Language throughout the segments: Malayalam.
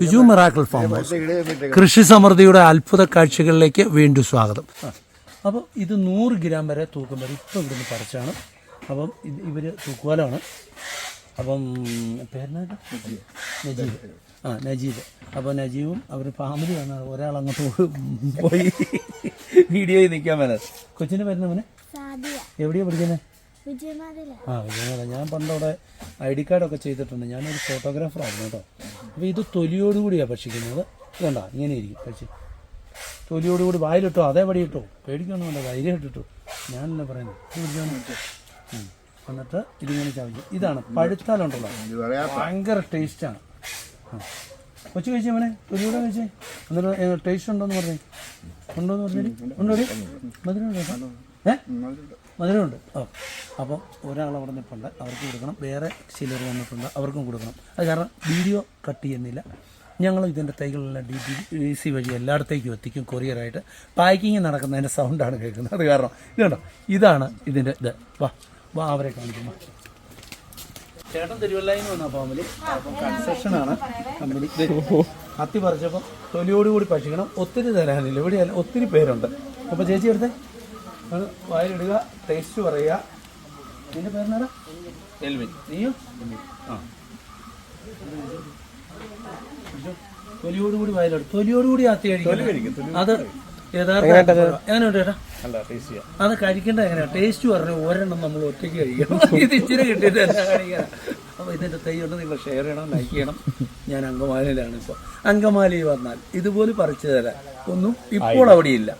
ബിജു മിറാക്കിൾ ഫാം ഹൗസ് കൃഷി സമൃദ്ധിയുടെ അത്ഭുത കാഴ്ചകളിലേക്ക് വീണ്ടും സ്വാഗതം. അപ്പോൾ ഇത് നൂറ് ഗ്രാം വരെ തൂക്കം വരെ ഇപ്പം ഇവിടുന്ന് പറിച്ചാണ്. അപ്പം ഇത് ഇവർ തൂക്കുവാലാണ്. അപ്പം പേരെന്നാ നജീബ്. ആ നജീബ്. അപ്പോൾ നജീബും അവർ ഫാമിലിയാണ്. ഒരാൾ അങ്ങോട്ട് പോയി വീഡിയോയിൽ നിൽക്കാൻ മേലെ. കൊച്ചിന്റെ പേരെന്നാ മോനെ? സാദിയ. എവിടെയാണ് പഠിക്കുന്നത് ആ വിജയമാല ഞാൻ പണ്ടവിടെ ഐ ഡി കാർഡൊക്കെ ചെയ്തിട്ടുണ്ട്. ഞാനൊരു ഫോട്ടോഗ്രാഫറായിരുന്നു കേട്ടോ. അപ്പോൾ ഇത് തൊലിയോടുകൂടിയാണ് ഭക്ഷിക്കുന്നത്. ഇതുണ്ട ഇങ്ങനെ ഇരിക്കും. പക്ഷി തൊലിയോടുകൂടി വായിലിട്ടോ അതേപടി ഇട്ടോ. പേടിക്കൊന്നും വേണ്ട ധൈര്യം ഇട്ടിട്ടു. ഞാനല്ല പറയുന്നത്. എന്നിട്ട് ഇതിങ്ങനെ ചവിക്കും ഇതാണ് പഴുത്താലുണ്ടല്ലോ. ഭയങ്കര ടേസ്റ്റാണ് കൊച്ചു കഴിച്ചേ മോനെ? തൊലിയോടെ കഴിച്ചേ? എന്നിട്ട് ടേസ്റ്റ് ഉണ്ടോന്ന് പറഞ്ഞേ? ഉണ്ടോന്ന് പറഞ്ഞേ? മധുരം ഉണ്ടോ? ഏ മധുരമുണ്ട്. ഓ. അപ്പോൾ ഒരാൾ അവിടെ നിൽപ്പുണ്ട് അവർക്ക് കൊടുക്കണം. വേറെ ചിലർ വന്നിട്ടുണ്ട്. അവർക്കും കൊടുക്കണം. അത് കാരണം വീഡിയോ കട്ട് ചെയ്യുന്നില്ല. ഞങ്ങൾ ഇതിന്റെ തൈകളെല്ലാം ഡി ഡി സി വഴി എല്ലായിടത്തേക്കും എത്തിക്കും കൊറിയറായിട്ട്. പാക്കിങ് നടക്കുന്നതിന്റെ സൗണ്ടാണ് കേൾക്കുന്നത്. അത് കാരണം ഇത് കണ്ടോ ഇതാണ് ഇതിന്റെ ഇത്. വാ. വാ അവരെ കാണിക്കുന്നു ചേട്ടൻ തിരുവല്ലായിന്ന് വന്ന ഫാമിലി അപ്പം കൺസ്ട്രക്ഷനാണ് കമ്പനി. കത്തി പറിച്ചപ്പം തൊലിയോടുകൂടി ഭക്ഷിക്കണം ഒത്തിരി തരാനില്ല. ഇവിടെയല്ല ഒത്തിരി പേരുണ്ട്. അപ്പോൾ ചേച്ചി എടുത്തേ അത് വായിലിടുക ടേസ്റ്റ് പറയുക. നിന്റെ പേരെന്നാടാ? എൽവിൻ. നീയോ? ആ. തൊലിയോടുകൂടി വയലെടുത്ത് തൊലിയോടുകൂടി ആ കഴിക്കണം അത് യഥാർത്ഥ എങ്ങനെയുണ്ട് ചേട്ടാ അത് കഴിക്കേണ്ട എങ്ങനെയാ? ടേസ്റ്റ് പറഞ്ഞു ഒരെണ്ണം നമ്മൾ ഒറ്റയ്ക്ക് കഴിക്കണം. ഇത് ഇച്ചിരി കിട്ടിയിട്ട് എന്നാ ഇതിന്റെ അപ്പോൾ ഇതിന്റെ തൈ ഉണ്ട് നിങ്ങൾ ഷെയർ ചെയ്യണം ലൈക്ക് ചെയ്യണം. ഞാൻ അങ്കമാലിയിലാണ് ഇപ്പോൾ അങ്കമാലി വന്നാൽ ഇതുപോലെ പറിച്ചു തരാം. ഒന്നും ഇപ്പോൾ അവിടെയില്ല.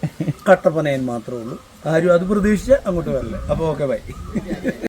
കട്ടപ്പനയൻ മാത്രമേ ഉള്ളൂ. ആരും അത് പ്രതീക്ഷിച്ച് അങ്ങോട്ട് വരല്ലേ. അപ്പോൾ ഓക്കെ ബൈ